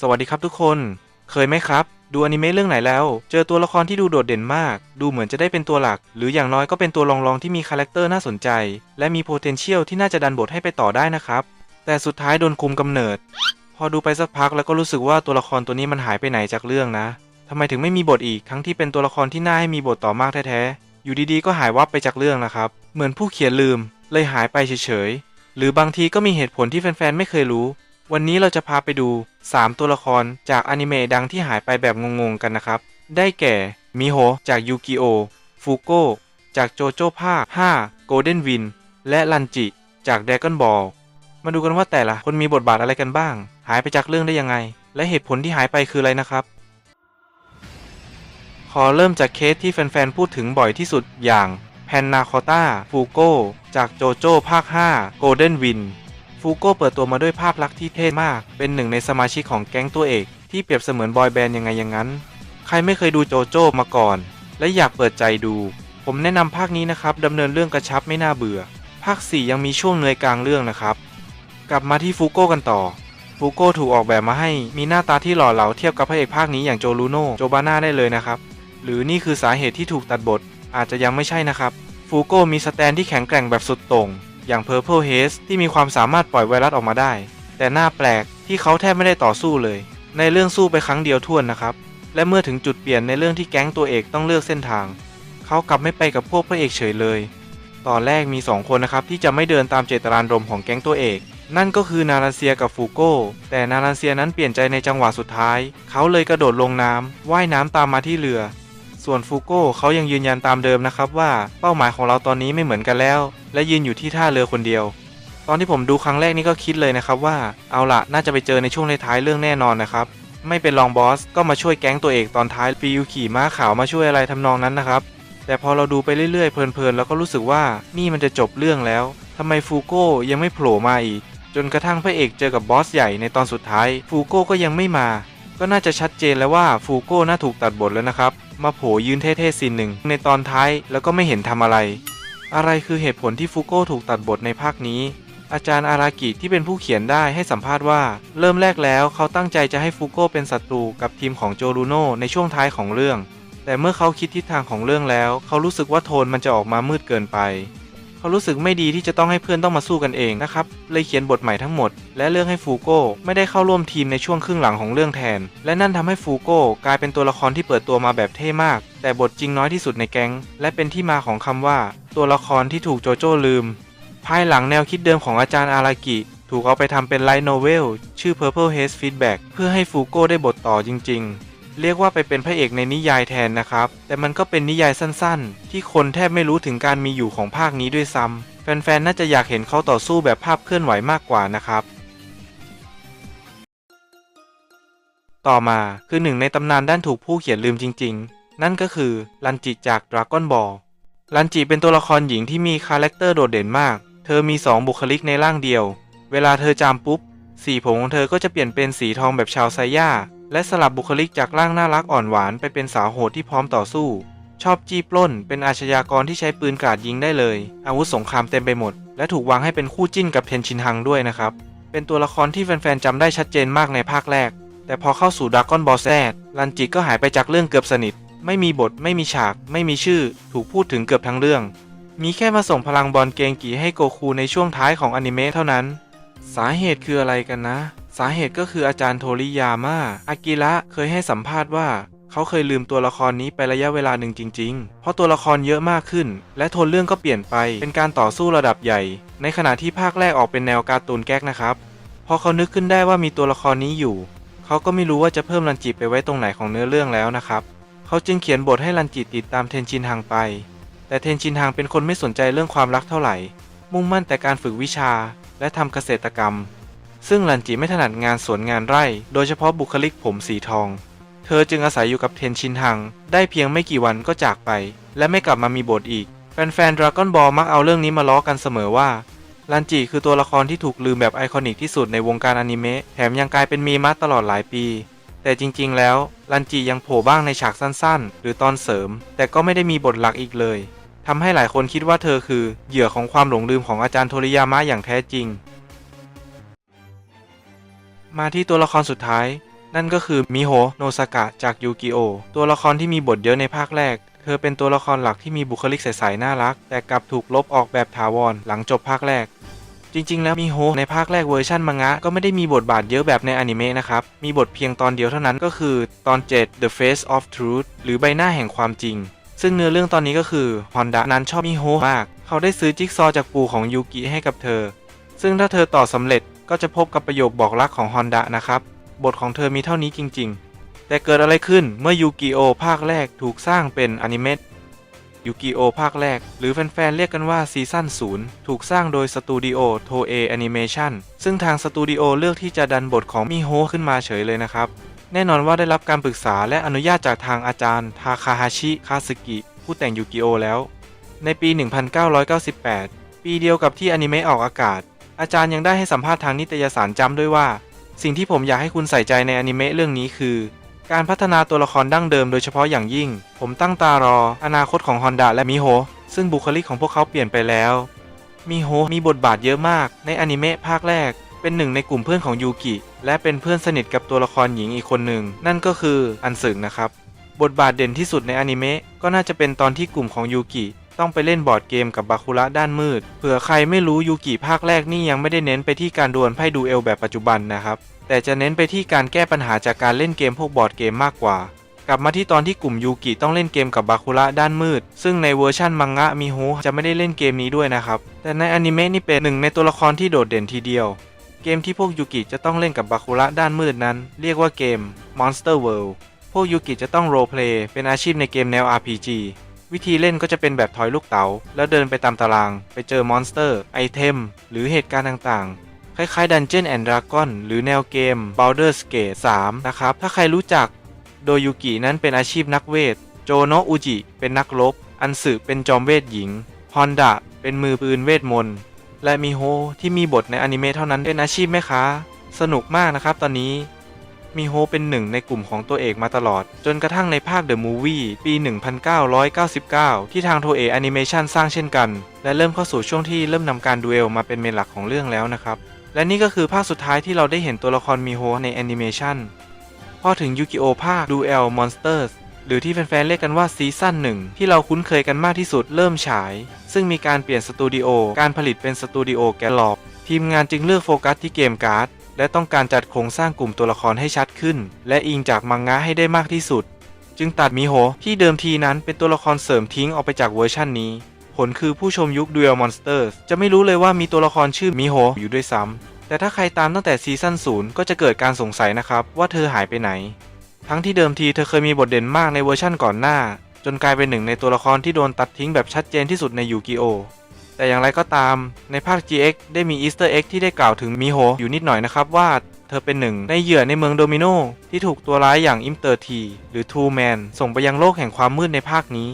สวัสดีครับทุกคน เคยไหมครับ ดูอนิเมะเรื่องไหนแล้ว เจอตัวละครที่ดูโดดเด่นมาก ดูเหมือนจะได้เป็นตัวหลัก หรืออย่างน้อยก็เป็นตัวรองๆที่มีคาแรคเตอร์น่าสนใจ และมี potential ที่น่าจะดันบทให้ไปต่อได้นะครับ แต่สุดท้ายโดนคุมกำเนิด พอดูไปสักพักแล้วก็รู้สึกว่าตัวละครตัวนี้มันหายไปไหนจากเรื่องนะทำไมถึงไม่มีบทอีกทั้งที่เป็นตัวละครที่น่าให้มีบทต่อมากแท้ๆอยู่ดีๆก็หายวับไปจากเรื่องนะครับ เหมือนผู้เขียนลืม เลยหายไปเฉยๆหรือบางทีก็มีเหตุผลที่แฟนๆไม่เคยรู้ วันนี้เราจะพาไปดู 3 ตัวละครจากอนิเมะดังที่หายไปแบบงงๆกันนะครับ ได้แก่มิโฮจากยูกิโอฟูโกจากโจโจ้ภาค5 Golden Win และลันจิจาก Dragon Ball มาดูกันว่าแต่ละคนมีบทบาทอะไรกันบ้าง หายไปจากเรื่องได้ยังไง และเหตุผลที่หายไปคืออะไรนะครับ ขอเริ่มจากเคสที่แฟนๆ พูดถึงบ่อยที่สุดอย่างแพนนาคอต้าฟูโกจากโจโจ้ภาค5 Golden Win ฟูโก้เปิดตัวมาด้วยภาพลักษณ์ที่เท่มาก เป็นหนึ่งในสมาชิกของแก๊งตัวเอก ที่เปรียบเสมือนบอยแบนด์ยังไงอย่างนั้น ใครไม่เคยดูโจโจ้มาก่อน และอยากเปิดใจดู ผมแนะนำภาคนี้นะครับดำเนินเรื่องกระชับไม่น่าเบื่อ ภาค 4 ยังมีช่วงเนื่อยกลางเรื่องนะครับ กลับมาที่ฟูโก้กันต่อ ฟูโก้ถูกออกแบบมาให้มีหน้าตาที่หล่อเหลาเทียบกับพระเอกภาคนี้อย่างโจลูโน่โจบาน่าได้เลยนะครับหรือนี่คือสาเหตุที่ถูกตัดบทอาจจะยังไม่ใช่นะครับฟูโก้มีสแตนที่แข็งแกร่งแบบสุดโต่ง อย่าง Purple Haze ที่มีความสามารถปล่อยไวรัสออกมาได้ แต่หน่าแปลกที่เขาแทบไม่ได้ต่อสู้เลย ในเรื่องสู้ไปครั้งเดียวท่วนนะครับ และเมื่อถึงจุดเปลี่ยนในเรื่องที่แก๊งตัวเอกต้องเลือกเส้นทาง เขากลับไม่ไปกับพวกพระเอกเฉยเลย ตอนแรกมี 2 คนนะครับที่จะไม่เดินตามเจตนารมณ์ของแก๊งตัวเอกนั่นก็คือนาราเซียกับฟูโก้ แต่นาราเซียนั้นเปลี่ยนใจในจังหวะสุดท้าย เขาเลยกระโดดลงน้ำว่ายน้ำตามมาที่เรือ ส่วนฟูโก้เขายังยืนยันตามเดิมนะครับว่าเป้าหมายของเราตอนนี้ไม่เหมือนกันแล้ว และยืนอยู่ที่ท่าเรือคนเดียว ตอนที่ผมดูครั้งแรกนี่ก็คิดเลยนะครับว่าเอาละน่าจะไปเจอในช่วงท้ายเรื่องแน่นอนนะครับไม่เป็นรองบอสก็มาช่วยแก๊งตัวเอกตอนท้ายฟิวขี่ม้าขาวมาช่วยอะไรทำนองนั้นนะครับ แต่พอเราดูไปเรื่อยๆเพลินๆแล้วก็รู้สึกว่านี่มันจะจบเรื่องแล้วทำไมฟูโก้ยังไม่โผล่มาอีก จนกระทั่งพระเอกเจอกับบอสใหญ่ในตอนสุดท้าย ฟูโก้ก็ยังไม่มา ก็น่าจะชัดเจนแล้วว่าฟูโก้น่าถูกตัดบทแล้วนะครับ มาโผลยืนเท่ๆซีนหนึ่งในตอนท้ายแล้วก็ไม่เห็นทำอะไร อะไรคือเหตุผลที่ฟูโก้ถูกตัดบทในภาคนี้ อาจารย์อารากิที่เป็นผู้เขียนได้ให้สัมภาษณ์ว่า เริ่มแรกแล้วเขาตั้งใจจะให้ฟูโก้เป็นศัตรูกับทีมของโจลูโน่ในช่วงท้ายของเรื่อง แต่เมื่อเขาคิดทิศทางของเรื่องแล้ว เขารู้สึกว่าโทนมันจะออกมามืดเกินไป เขารู้สึกไม่ดีที่จะต้องให้เพื่อนต้องมาสู้กันเองนะครับ เลยเขียนบทใหม่ทั้งหมด และเลือกให้ฟูโก้ไม่ได้เข้าร่วมทีมในช่วงครึ่งหลังของเรื่องแทน และนั่นทำให้ฟูโก้กลายเป็นตัวละครที่เปิดตัวมาแบบเท่มาก แต่บทจริงน้อยที่สุดในแก๊ง และเป็นที่มาของคำว่า ตัวละครที่ถูกโจโจ้ลืม ภายหลังแนวคิดเดิมของอาจารย์อารากิถูกเอาไปทำเป็นไลท์โนเวลชื่อ Purple Haze Feedback เพื่อให้ฟูโก้ได้บทต่อจริง ๆ เรียกว่าไปเป็นพระเอกในนิยายแทนนะครับ แต่มันก็เป็นนิยายสั้นๆ ที่คนแทบไม่รู้ถึงการมีอยู่ของภาคนี้ด้วยซ้ำแฟนๆ น่าจะอยากเห็นเขาต่อสู้แบบภาพเคลื่อนไหวมากกว่านะครับ ต่อมาคือหนึ่งในตำนานด้านถูกผู้เขียนลืมจริง ๆ นั่นก็คือลันจิจาก Dragon Ball ลันจิเป็นตัวละครหญิงที่มีคาแรคเตอร์โดดเด่นมาก เธอมี 2 บุคลิกในร่างเดียว เวลาเธอจามปุ๊บ สีผมของเธอก็จะเปลี่ยนเป็นสีทองแบบชาวไซย่า และสลับบุคลิกจากร่างน่ารักอ่อนหวานไปเป็นสาวโหดที่พร้อมต่อสู้ ชอบจี้ปล้น เป็นอาชญากรที่ใช้ปืนกราดยิงได้เลย อาวุธสงครามเต็มไปหมด และถูกวางให้เป็นคู่จิ้นกับเทนชินฮังด้วยนะครับ เป็นตัวละครที่แฟนๆจำได้ชัดเจนมากในภาคแรก แต่พอเข้าสู่ดากอนบอลแซดลันจิก็หายไปจากเรื่องเกือบสนิท ไม่มีบท ไม่มีฉาก ไม่มีชื่อ ถูกพูดถึงเกือบทั้งเรื่อง มีแค่มาส่งพลังบอลเกงกีให้โกคูในช่วงท้ายของอนิเมะเท่านั้น สาเหตุคืออะไรกันนะ สาเหตุก็คืออาจารย์โทริยาม่าอากิระเคยให้สัมภาษณ์ว่าเขาเคยลืมตัวละครนี้ไประยะเวลาหนึ่งจริง ๆ เพราะตัวละครเยอะมากขึ้น และโทนเรื่องก็เปลี่ยนไป เป็นการต่อสู้ระดับใหญ่ ในขณะที่ภาคแรกออกเป็นแนวการ์ตูนแก๊กนะครับ พอเขานึกขึ้นได้ว่ามีตัวละครนี้อยู่ เขาก็ไม่รู้ว่าจะเพิ่มรันจิไปไว้ตรงไหนของเนื้อเรื่องแล้วนะครับ เขาจึงเขียนบทให้รันจิติดตามเทนชินฮังไป แต่เทนชินฮังเป็นคนไม่สนใจเรื่องความรักเท่าไหร่ มุ่งมั่นแต่การฝึกวิชา และทำเกษตรกรรม ซึ่งรันจิไม่ถนัดงานสวนงานไร่ โดยเฉพาะบุคลิกผมสีทอง เธอจึงอาศัยอยู่กับเทนชินฮัง ได้เพียงไม่กี่วันก็จากไป และไม่กลับมามีบทอีก แฟนๆ Dragon Ball มักเอาเรื่องนี้มาล้อกันเสมอว่ารันจิคือตัวละครที่ถูกลืมแบบไอคอนิกที่สุดในวงการอนิเมะแถมยังกลายเป็นมีมัตตลอดหลายปี แต่จริงๆ แล้วรันจิยังโผล่บ้างในฉากสั้นๆ หรือตอนเสริม แต่ก็ไม่ได้มีบทหลักอีกเลยทำให้หลายคนคิดว่าเธอคือเหยื่อของความหลงลืมของอาจารย์โทริยามะอย่างแท้จริง มาที่ตัวละครสุดท้าย นั่นก็คือมิโฮโนซากะจากยูกิโอตัวละครที่มีบทเยอะในภาคแรก เธอเป็นตัวละครหลักที่มีบุคลิกใสๆน่ารัก แต่กลับถูกลบออกแบบถาวรหลังจบภาคแรก จริง ๆ แล้วมิโฮในภาคแรกเวอร์ชันมังงะก็ไม่ได้มีบทบาทเยอะแบบในอนิเมะนะครับ มีบทเพียงตอนเดียวเท่านั้นก็คือตอน 7 The Face of Truth หรือใบหน้าแห่งความจริงซึ่งเนื้อเรื่องตอนนี้ก็คือฮอนดะนั้นชอบมิโฮมาก เขาได้ซื้อจิ๊กซอว์จากปู่ของยูกิให้กับเธอ ซึ่งถ้าเธอต่อสำเร็จ ก็จะพบกับประโยคบอกรักของฮอนดะนะครับ บทของเธอมีเท่านี้จริง ๆ แต่เกิดอะไรขึ้นเมื่อยูกิโอภาคแรกถูกสร้างเป็นอนิเมะยูกิโอภาคแรก หรือแฟนๆ เรียกกันว่าซีซั่น0 ถูกสร้างโดยสตูดิโอโทเอแอนิเมชันซึ่งทางสตูดิโอเลือกที่จะดันบทของมิโฮขึ้นมาเฉยเลยนะครับ แน่นอนว่าได้รับการปรึกษาและอนุญาตจากทางอาจารย์ทาคาฮาชิคาสึกิ ผู้แต่งยูกิโอแล้ว ในปี 1998 ปีเดียวกับที่อนิเมะออกอากาศ อาจารย์ยังได้ให้สัมภาษณ์ทางนิตยสารจำด้วยว่า สิ่งที่ผมอยากให้คุณใส่ใจในอนิเมะเรื่องนี้คือ การพัฒนาตัวละครดั้งเดิมโดยเฉพาะอย่างยิ่ง ผมตั้งตารอ อนาคตของฮอนดะและมิโฮซึ่งบุคลิกของพวกเขาเปลี่ยนไปแล้วมิโฮมีบทบาทเยอะมากในอนิเมะภาคแรก เป็นหนึ่งในกลุ่มเพื่อนของยูกิ และเป็นเพื่อนสนิทกับตัวละครหญิงอีกคนหนึ่ง นั่นก็คืออันสึงนะครับ บทบาทเด่นที่สุดในอนิเมะก็น่าจะเป็นตอนที่กลุ่มของยูกิ ต้องไปเล่นบอร์ดเกมกับบาคุระด้านมืด เผื่อใครไม่รู้ยูกิภาคแรกนี่ยังไม่ได้เน้นไปที่การดวลไพ่ดูเอลแบบปัจจุบันนะครับ แต่จะเน้นไปที่การแก้ปัญหาจากการเล่นเกมพวกบอร์ดเกมมากกว่า กลับมาที่ตอนที่กลุ่มยูกิต้องเล่นเกมกับบาคุระด้านมืด ซึ่งในเวอร์ชั่นมังงะมิโฮจะไม่ได้เล่นเกมนี้ด้วยนะครับ แต่ในอนิเมะนี่เป็นหนึ่งในตัวละครที่โดดเด่นทีเดียว เกมที่พวกยูกิจะต้องเล่นกับบาคุระด้านมืดนั้น เรียกว่าเกม Monster World พวกยูกิจะต้องโรลเพลย์เป็นอาชีพในเกมแนว RPG วิธีเล่นก็จะเป็นแบบถอยลูกเต๋าแล้วเดินไปตามตาราง ไปเจอมอนสเตอร์ ไอเทม หรือเหตุการณ์ต่างๆ คล้ายๆ Dungeon and Dragon หรือแนวเกม Baldur's Gate 3 นะครับ ถ้าใครรู้จัก โดยยูกินั้นเป็นอาชีพนักเวท โจโนอุจิ เป็นนักรบ อันสึเป็นจอมเวทหญิง ฮอนดะเป็นมือปืนเวทมนต์ และมิโฮที่มีบทในอนิเมะเท่านั้นเป็นอาชีพแม่ค้า สนุกมากนะครับตอนนี้ มิโฮเป็นหนึ่งในกลุ่มของตัวเอกมาตลอด จนกระทั่งในภาค The Movie ปี 1999 ที่ทางโทเอแอนิเมชันสร้างเช่นกัน และเริ่มเข้าสู่ช่วงที่เริ่มนำการดูเอลมาเป็นเมนหลักของเรื่องแล้วนะครับ และนี่ก็คือภาคสุดท้ายที่เราได้เห็นตัวละครมิโฮในแอนิเมชันพอถึงยูกิโอภาค Duel Monsters หรือที่แฟนๆเรียกกันว่าซีซั่นหนึ่งที่เราคุ้นเคยกันมากที่สุดเริ่มฉาย ซึ่งมีการเปลี่ยนสตูดิโอการผลิตเป็นสตูดิโอแกลลอบทีมงานจึงเลือกโฟกัสที่เกมการ์ด และต้องการจัดโครงสร้างกลุ่มตัวละครให้ชัดขึ้น และอิงจากมังงะให้ได้มากที่สุด จึงตัดมิโฮที่เดิมทีนั้นเป็นตัวละครเสริมทิ้งออกไปจากเวอร์ชันนี้ ผลคือผู้ชมยุค Duel Monsters จะไม่รู้เลยว่ามีตัวละครชื่อมิโฮอยู่ด้วยซ้ำแต่ถ้าใครตามตั้งแต่ซีซั่น0ก็จะเกิดการสงสัยนะครับว่าเธอหายไปไหน ทั้งที่เดิมทีเธอเคยมีบทเด่นมากในเวอร์ชั่นก่อนหน้า จนกลายเป็นหนึ่งในตัวละครที่โดนตัดทิ้งแบบชัดเจนที่สุดในยูกิโอ แต่อย่างไรก็ตามในภาค GX ได้มีอีสเตอร์เอ็กที่ได้กล่าวถึงมิโฮอยู่นิดหน่อยนะครับว่าเธอเป็นหนึ่งในเหยื่อในเมืองโดมิโนที่ถูกตัวร้ายอย่างอิมเตอร์ทีหรือทูแมนส่งไปยังโลกแห่งความมืดในภาคนี้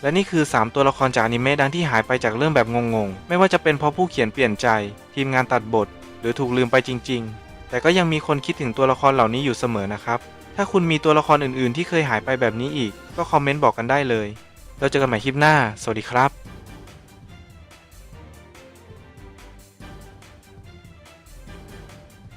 และนี่คือ 3 ตัวละครจากอนิเมะดังที่หายไปจากเรื่องแบบงงๆ ไม่ว่าจะเป็นเพราะผู้เขียนเปลี่ยนใจ ทีมงานตัดบท หรือถูกลืมไปจริง ๆ แต่ก็ยังมีคนคิดถึงตัวละครเหล่านี้อยู่เสมอนะครับ ถ้าคุณมีตัวละครอื่นๆ ที่เคยหายไปแบบนี้อีก ก็คอมเมนต์บอกกันได้เลยเราเจอกันใหม่คลิปหน้า สวัสดีครับ